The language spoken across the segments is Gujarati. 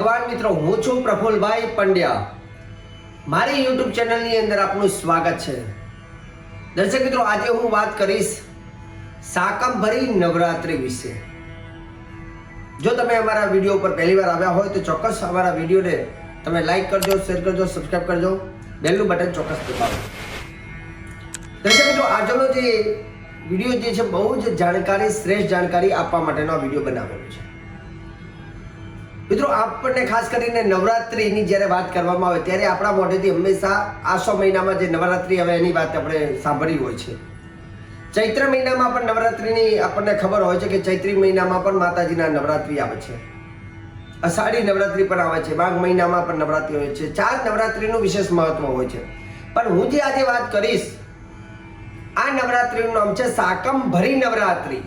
ભગવાન મિત્રો, હું છું પ્રફુલભાઈ પંડ્યા. મારી યુટ્યુબ ચેનલની અંદર આપનું સ્વાગત છે. દર્શક મિત્રો, આજે હું વાત કરીશ સાકંભરી નવરાત્રિ વિશે. જો તમે અમારા વીડિયો ઉપર પહેલી વાર આવ્યા હોય, તો ચોક્કસ અમારા વિડીયોને તમે લાઈક કરજો શેર કરજો સબસ્ક્રાઈબ કરજો. બેલનું બટન ચોક્કસ દબાવો. દર્શક મિત્રો, આજનો જે વીડિયો જે છે, બહુ જ જાણકારી, શ્રેષ્ઠ જાણકારી આપવા માટેનો વીડિયો બનાવેલો છે. મિત્રો, આપણને ખાસ કરીને નવરાત્રિની જ્યારે વાત કરવામાં આવે ત્યારે આપણા મોઢેથી હંમેશા આસો મહિનામાં જે નવરાત્રિ આવે એની વાત આપણે સાંભળી હોય છે. ચૈત્ર મહિનામાં પણ નવરાત્રિની આપણને ખબર હોય છે કે ચૈત્રી મહિનામાં પણ માતાજીના નવરાત્રિ આવે છે. અષાઢી નવરાત્રિ પણ આવે છે, માઘ મહિનામાં પણ નવરાત્રિ હોય છે, ચાર નવરાત્રિનું વિશેષ મહત્વ હોય છે. પણ હું જે આજે વાત કરીશ, આ નવરાત્રિનું નામ છે સાકંભરી નવરાત્રિ.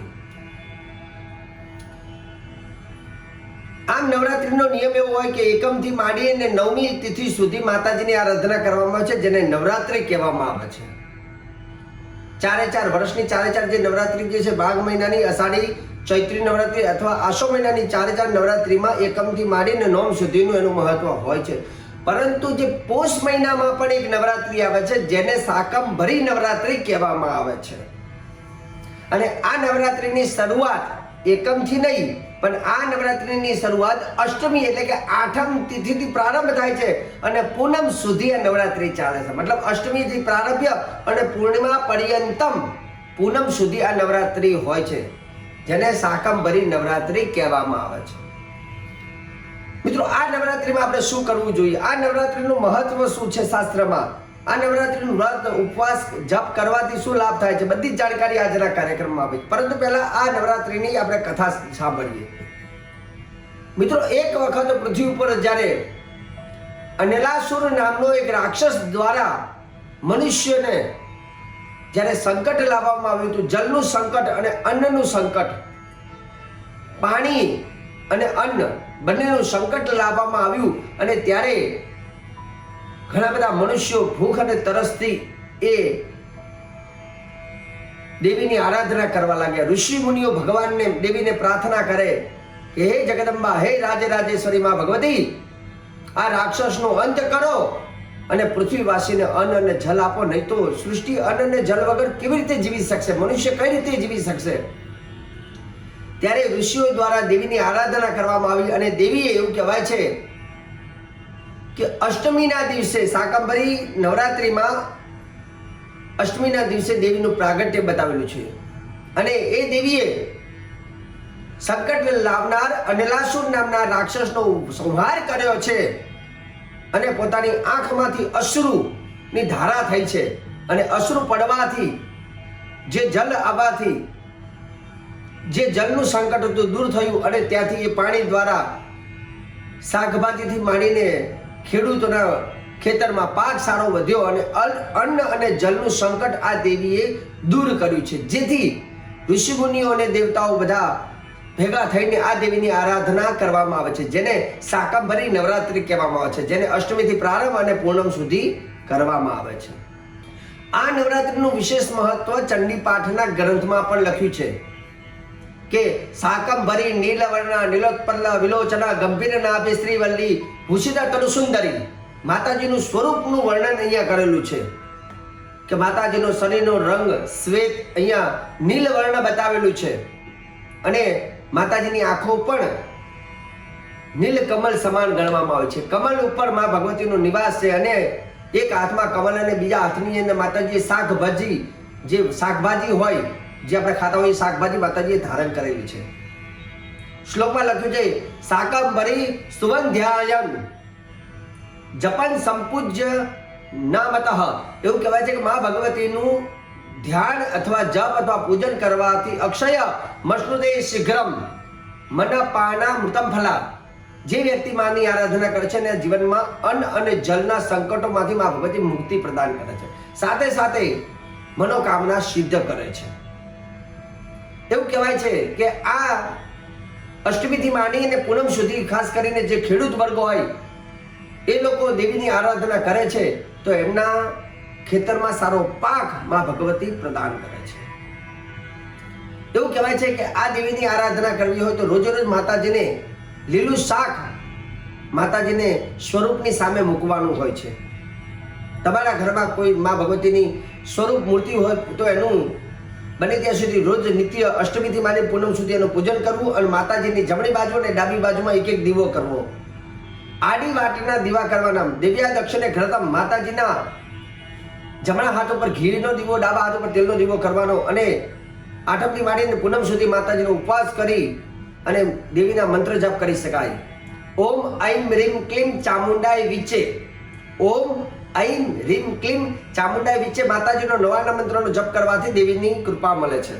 આમ નવરાત્રીનો નિયમ એવો હોય કે એકમથી માંડી અને નવમી તિથિ સુધી માતાજીની આરાધના કરવામાં આવે છે, જેને નવરાત્રિ કહેવામાં આવે છે. ચારે ચાર વર્ષની ચારે ચાર જે નવરાત્રિ જે છે માઘ મહિનાની અષાઢી, ચૈત્રી નવરાત્રી અથવા આસો મહિનાની ચારે ચાર નવરાત્રિમાં એકમથી માંડીને નોમ સુધીનું એનું મહત્વ હોય છે. પરંતુ જે પોષ મહિનામાં પણ એક નવરાત્રિ આવે છે, જેને સાકંભરી નવરાત્રિ કહેવામાં આવે છે. અને આ નવરાત્રિની શરૂઆત એકમથી નહીં, પણ આ નવરાત્રિની શરૂઆત અષ્ટમી એટલે કે આઠમ તિથિથી પ્રારંભ થાય છે અને પૂનમ સુધી આ નવરાત્રિ ચાલે છે. મતલબ અષ્ટમીથી પ્રારંભ્ય અને પૂર્ણિમા પર્યંતમ પૂનમ સુધી આ નવરાત્રિ હોય છે, જેને સાકંભરી નવરાત્રિ કહેવામાં આવે છે. મિત્રો, આ નવરાત્રિમાં આપણે શું કરવું જોઈએ? આ નવરાત્રિનું મહત્વ શું છે શાસ્ત્રમાં? આ નવરાત્રિનું વ્રત, ઉપવાસ, જપ કરવાથી શું લાભ થાય છે? બધી જ જાણકારી આજના કાર્યક્રમમાં આપી પરંતુ પહેલા આ નવરાત્રિની આપણે કથા સાંભળીએ. મિત્રો, એક વખત પૃથ્વી ઉપર જ્યારે અનેલાસુર નામનો એક રાક્ષસ દ્વારા મનુષ્યને જ્યારે સંકટ લાવવામાં આવ્યું હતું, જલનું સંકટ અને અન્નનું સંકટ, પાણી અને અન્ન બંનેનું સંકટ લાવવામાં આવ્યું અને ત્યારે ઘણા બધા મનુષ્યો ભૂખ અને તરસથી એ દેવીની આરાધના કરવા લાગ્યા. ઋષિ મુનિઓ ભગવાનને, દેવીને પ્રાર્થના કરે કે, હે જગદંબા, હે રાજેશ્વરી માં ભગવતી, આ રાક્ષસનો અંત કરો અને પૃથ્વીવાસીને અન્ન અને જલ આપો, નહીં તો સૃષ્ટિ અન્ન અને જલ વગર કેવી રીતે જીવી શકશે? મનુષ્ય કઈ રીતે જીવી શકશે? ત્યારે ઋષિઓ દ્વારા દેવીની આરાધના કરવામાં આવી અને દેવીએ એવું કહેવાય છે કે અષ્ટમીના દિવસે શાકંભરી નવરાત્રિમાં અષ્ટમીના દિવસે દેવીનું પ્રાગટ્ય બતાવેલું છે. અને એ દેવીએ સંકટ લાવનાર અનિલાસુર નામના રાક્ષસનો સંહાર કર્યો છે અને પોતાની આંખમાંથી અશ્રુની ધારા થઈ છે. અને અશ્રુ પડવાથી, જે જલ આવવાથી, જે જલનું સંકટ હતું, દૂર થયું અને ત્યાંથી એ પાણી દ્વારા શાકભાજીથી માંડીને ખેડૂતોના ખેતરમાં પાક સારો વધ્યો અને અન્ન અને જલનું સંકટ આ દેવીએ દૂર કર્યું છે. જેથી ઋષિમુનિઓ અને દેવતાઓ બધા ભેગા થઈને આ દેવીની આરાધના કરવામાં આવે છે, જેને શાકંભરી નવરાત્રિ કહેવામાં આવે છે, જેને અષ્ટમીથી પ્રારંભ અને પૂનમ સુધી કરવામાં આવે છે. આ નવરાત્રિનું વિશેષ મહત્વ ચંડી પાઠના ગ્રંથમાં પણ લખ્યું છે. કે શાકંભરી નીલવર્ણ નીલોત્પન્ન વિલોચના ગંભીર નાભી શ્રીવલ્લી ભૂષિતા સુંદરી. માતાજીનું સ્વરૂપનું વર્ણન અહીંયા કરેલું છે. કે માતાજીનો શરીરનો રંગ, શ્વેત, અહીંયા નીલવર્ણ બતાવેલું છે. અને માતાજીની આંખો પણ નીલકમલ સમાન ગણવામાં આવે છે. કમલ ઉપરમાં ભગવતીનો નિવાસ છે અને એક હાથમાં કમલ અને બીજા હાથની અંદર માતાજી શાકભાજી, જે શાકભાજી હોય જે આપણે ખાતા હોઈએ શાકભાજી માતાજીએ ધારણ કરેલી છે. શ્લોકમાં લખ્યું છે શાકંભરી સુવંધ્યાયન જપન સંપૂજ્ય નામતઃ. એવું કહેવાય છે કે મા ભગવતીનું ધ્યાન અથવા જપ અથવા પૂજન કરવાથી અક્ષય મશ્નુદે શીઘ્રમ મનપાના મૃતમ ફલા. જે વ્યક્તિ માની આરાધના કરે છે અને જીવનમાં અન્ન અને જલના સંકટોમાંથી મા ભગવતી મુક્તિ પ્રદાન કરે છે. સાથે સાથે મનોકામના સિદ્ધ કરે છે. એવું કહેવાય છે કે આ અષ્ટમીથી માંડીને પૂનમ સુધી, ખાસ કરીને જે ખેડૂત વર્ગ હોય, એ લોકો દેવીની આરાધના કરે છે, તો એમના ખેતરમાં સારો પાકમાં ભગવતી પ્રદાન કરે છે. એવું કહેવાય છે કે આ દેવીની આરાધના કરવી હોય તો રોજે માતાજીને લીલું શાક માતાજીને સ્વરૂપની સામે મૂકવાનું હોય છે. તમારા ઘરમાં કોઈ મા ભગવતીની સ્વરૂપ મૂર્તિ હોય તો એનું બને ત્યાં સુધી રોજ નિત્ય અષ્ટમીથી માંડી પૂનમ સુધી એનું પૂજન કરવું અને માતાજીની જમણી બાજુ અને ડાબી બાજુમાં એક એક દીવો કરવો. આડી વાટીના દીવા કરવાના દિવ્યા દક્ષિણે ઘરતા માતાજીના જમણા હાથ ઉપર ઘીનો દીવો, ડાબા હાથ ઉપર તેલનો દીવો કરવાનો અને આઠમથી માંડીને પૂનમ સુધી માતાજીનો ઉપવાસ કરી અને દેવીના મંત્ર જપ કરી શકાય. ઓમ ઐમ રીમ ક્લીમ ચામુંડાય વિચે. ઓમ ઐમ રીમ ક્લીમ ચામુંડાય વિચે માતાજીનો નવાના મંત્રનો જપ કરવાથી દેવીની કૃપા મળે છે.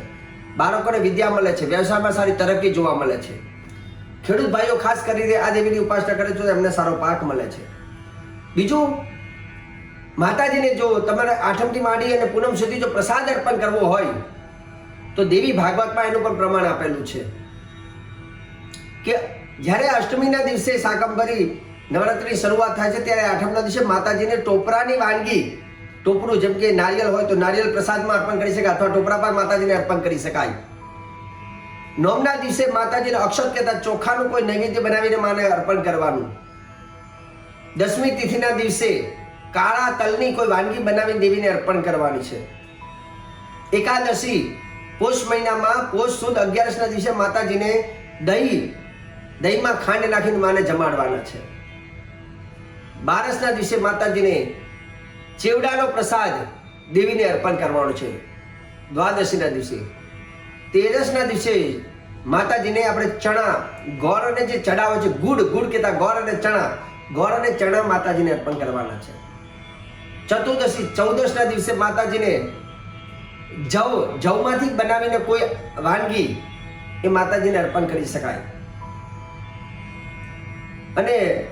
બાળકોને વિદ્યા મળે છે, વ્યવસાયમાં સારી તરક્કી જોવા મળે છે. ખેડૂત ભાઈઓ ખાસ કરીને આ દેવીની ઉપાસના કરે તો એમને સારો પાક મળે છે. બીજું, માતાજીને જો તમારે આઠમથી માંડી અને પૂનમ સુધી જો પ્રસાદ અર્પણ કરવો હોય, તો દેવી ભાગવતમાં એનું પણ પ્રમાણ આપેલું છે. કે જ્યારે અષ્ટમીના દિવસે શાકંભરી નવરાત્રિની શરૂઆત થાય છે ત્યારે આઠમના દિવસે માતાજીને ટોપરાની વાનગી. ટોપરું જેમ કે નારિયેળ હોય તો નારિયેળ પ્રસાદમાં અર્પણ કરી શકાય અથવા ટોપરા પર માતાજીને અર્પણ કરી શકાય. નોમના દિવસે માતાજીને અક્ષત કહેતા ચોખાનું કોઈ નૈવેદ્ય બનાવીને માને અર્પણ કરવાનું. દસમી તિથિના દિવસે કાળા તલની કોઈ વાનગી બનાવી દેવીને અર્પણ કરવાની છે. એકાદશી પોષ મહિનામાં પોષ સુદ અગિયારસના દિવસે માતાજીને દહીં, દહીંમાં ખાંડ નાખીને માને જમાડવાના છે. બારસના દિવસે માતાજીને ચેવડાનો પ્રસાદ દેવીને અર્પણ કરવાનો છે. દ્વાદશીના દિવસે. તેરસના દિવસે માતાજીને આપણે ચણા, ગોળ અને જે ચડાવે છે, ગુડ ગુડ કહેતા ગોળ અને ચણા, ગોળ અને ચણા માતાજીને અર્પણ કરવાના છે. ચતુર્દશી, ચૌદશના દિવસે માતાજીને જવ, જવમાંથી બનાવીને કોઈ વાનગી એ માતાજીને અર્પણ કરી શકાય. અને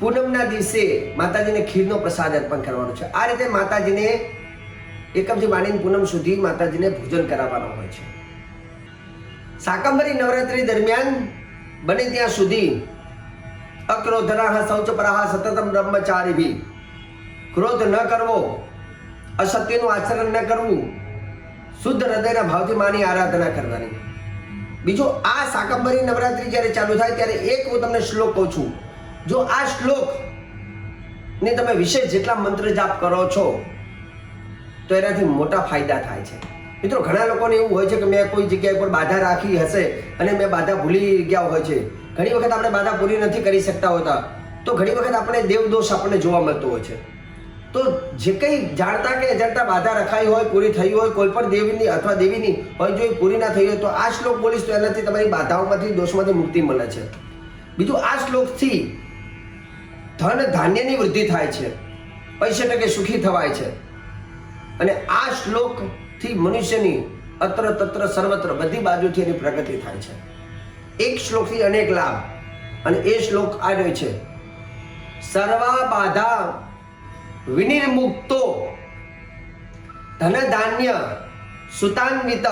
પૂનમના દિવસે માતાજીને ખીરનો પ્રસાદ અર્પણ કરવાનો છે. આ રીતે માતાજીને એકમથી માંડીને પૂનમ સુધી માતાજીને ભોજન કરાવવાનો હોય છે. શાકંભરી નવરાત્રી દરમિયાન બને ત્યાં સુધી અક્રોધરાહ શૌચપરાહ સતતમ બ્રહ્મચારી ક્રોધ ન કરવો, અસત્યનું આચરણ ન કરવું, શુદ્ધ હૃદયના ભાવથી માની આરાધના કરવાની. બીજું આ શાકંભરી નવરાત્રી જ્યારે ચાલુ થાય ત્યારે એક હું તમને શ્લોક કહું છું. જો આ શ્લોક ને તમે વિશેષ જેટલા મંત્ર જાપ કરો છો, તો એનાથી મોટા ફાયદા થાય છે. મિત્રો, ઘણા લોકોને એવું હોય છે કે મેં કોઈ જગ્યાએ પર બાધા રાખી હશે અને મેં બાધા ભૂલી ગયા હોય છે. ઘણી વખત આપણે બાધા પૂરી નથી કરી શકતા હોતા, તો ઘણી વખત આપણે દેવદોષ આપણને જોવા મળતો હોય છે. તો જે કંઈ જાણતા કે અજાણતા બાધા રખાઈ હોય, પૂરી થઈ હોય, કોઈ પણ દેવીની અથવા દેવીની હોય, જો એ પૂરી ના થઈ હોય, તો આ શ્લોક બોલીશ તો એનાથી તમારી બાધાઓમાંથી, દોષમાંથી મુક્તિ મળે છે. બીજું, આ શ્લોકથી ધન ધાન્યની વૃદ્ધિ થાય છે. પૈસા ટકે સુખી થવાય છે. અને આ શ્લોકથી મનુષ્યની અત્ર તત્ર સર્વત્ર બધી બાજુથી એની પ્રગતિ થાય છે. એક શ્લોકથી અનેક લાભ. અને એ શ્લોક આ રહ્યો છે. સર્વા બાધા વિનિર્મુક્તો ધન ધાન્ય સુતાન્વિત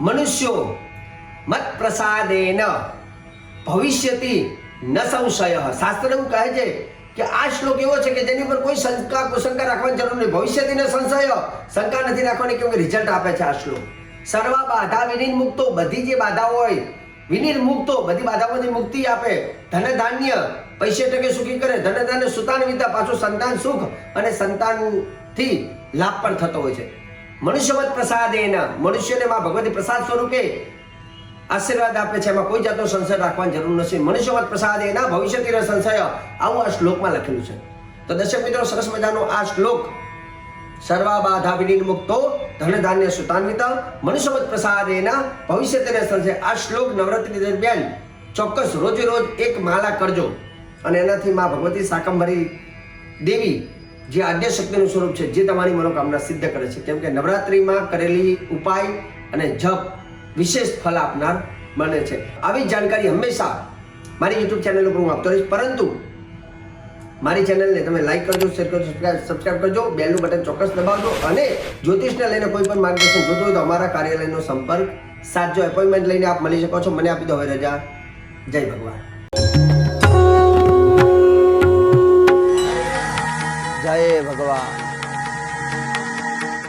મનુષ્યો મત પ્રસાદેન ભવિષ્યતિ ન સંશય શાસ્ત્ર એવું કહે છે કે આ શ્લોક એવો છે કે જેની પર કોઈ શંકા કુશંકા રાખવાની જરૂર નહીં. ભવિષ્યથી ન સંશય, શંકા નથી રાખવાની કેમ કે રિઝલ્ટ આપે છે આ શ્લોક. સર્વ બાધા વિનિર્મુક્તો બધી જે બાધાઓ હોય વિનિર્મુક્તો બધી બાધાઓની મુક્તિ આપે. ધન ધાન્ય, પૈસે ટકે સુખી કરે. ધન ધાન્ય સુતાન વિતા પાછું સંતાન સુખ અને સંતાનથી લાભ પણ થતો હોય છે. મનુષ્યવત પ્રસાદ એના મનુષ્યને માં ભગવતી પ્રસાદ સ્વરૂપે આશીર્વાદ આપે છે. એમાં કોઈ જાતનો સંશય રાખવાની જરૂર નથી. મનુષ્યવત પ્રસાદ? એના ભવિષ્યથી સંશય. આવું આ શ્લોકમાં લખેલું છે. તો દર્શક મિત્રો, સરસ મજાનો આ શ્લોક. સર્વા બાધા મુક્તો ધન ધાન્ય સુતાન્વિત મનુષ્યવત પ્રસાદ એના ભવિષ્યથી સંશય. આ શ્લોક નવરાત્રી દરમિયાન ચોક્કસ રોજે રોજ એક માળા કરજો. અને એનાથી માં ભગવતી શાકંભરી દેવી જે આદ્ય શક્તિનું સ્વરૂપ છે, જે તમારી મનોકામના સિદ્ધ કરે છે. કેમ કે નવરાત્રિમાં કરેલી ઉપાય અને જપ વિશેષ ફળ આપનાર બને છે. આવી જાણકારી હંમેશા મારી યુટ્યુબ ચેનલ ઉપર હું આપતો રહીશ. પરંતુ મારી ચેનલને તમે લાઈક કરજો શેર કરજો સબસ્ક્રાઈબ કરજો બેલનું બટન ચોક્કસ દબાવજો અને જ્યોતિષને લઈને કોઈ પણ માર્ગદર્શન જોતું હોય તો અમારા કાર્યાલયનો સંપર્ક સાચો એપોઇન્ટમેન્ટ લઈને આપ મળી શકો છો. મને આપી દો હવે રજા. જય ભગવાન. જય ભગવાન.